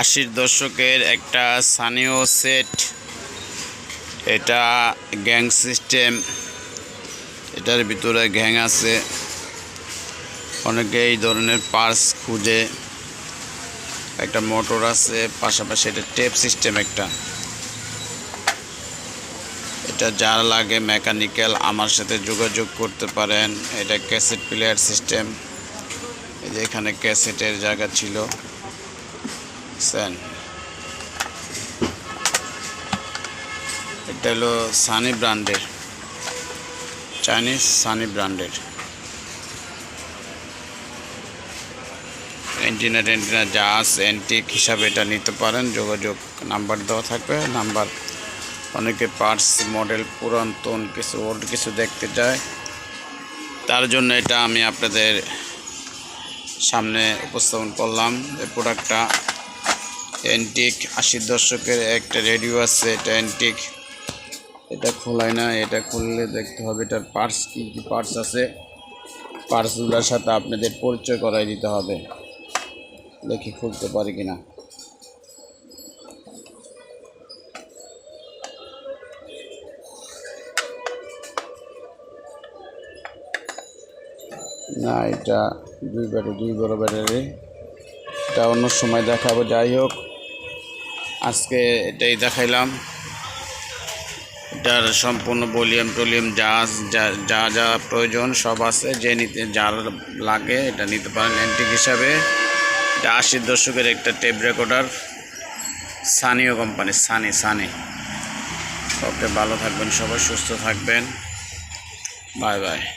আশির দশকের একটা স্থানীয় সেট এটা গ্যাং সিস্টেম এটার ভিতরে গ্যাং আছে। অনেকে এই ধরনের পার্স খুঁজে। একটা মোটর আছে, পাশাপাশি এটা টেপ সিস্টেম একটা। এটা যার লাগে মেকানিক্যাল আমার সাথে যোগাযোগ করতে পারেন। এটা ক্যাসেট প্লেয়ার সিস্টেম এই যে এখানে ক্যাসেটের জায়গা ছিল। বুঝছেন এটা হলো সানি ব্র্যান্ডের চাইনিজ সানি ব্র্যান্ডের অ্যান্টিনা ট্যান্টিনা যা আছে অ্যান্টিক হিসাবে এটা নিতে পারেন। যোগাযোগ নাম্বার দেওয়া থাকবে। নাম্বার অনেকে পার্টস মডেল পুরাতন কিছু ওল্ড কিছু দেখতে চায়। তার জন্য এটা আমি আপনাদের সামনে উপস্থাপন করলাম। এই প্রোডাক্টটা অ্যান্টিক আশির দশকের একটা রেডিও আছে, এটা অ্যান্টিক। এটা খোলায় না, এটা খুললে দেখতে হবে এটার পার্টস কী কী পার্টস আছে। পার্টসগুলোর সাথে আপনাদের পরিচয় করাই দিতে হবে। দেখি খুলতে পারি কিনা। না, এটা দুই ব্যাটারি, দুই বড় ব্যাটারি। এটা অন্য সময় দেখাবো, যাই হোক। আজকে এটাই দেখাইলাম। এটার সম্পূর্ণ ভলিউম টলিউম যা যা- যা প্রয়োজন সব আছে, যে নিতে, যার লাগে এটা নিতে পারেন অ্যান্টিক হিসাবে। এটা আশির দশকের একটা টেপ রেকর্ডার সানিও কোম্পানি সানি সানি ওকে, ভালো থাকবেন সবাই, সুস্থ থাকবেন। Bye bye.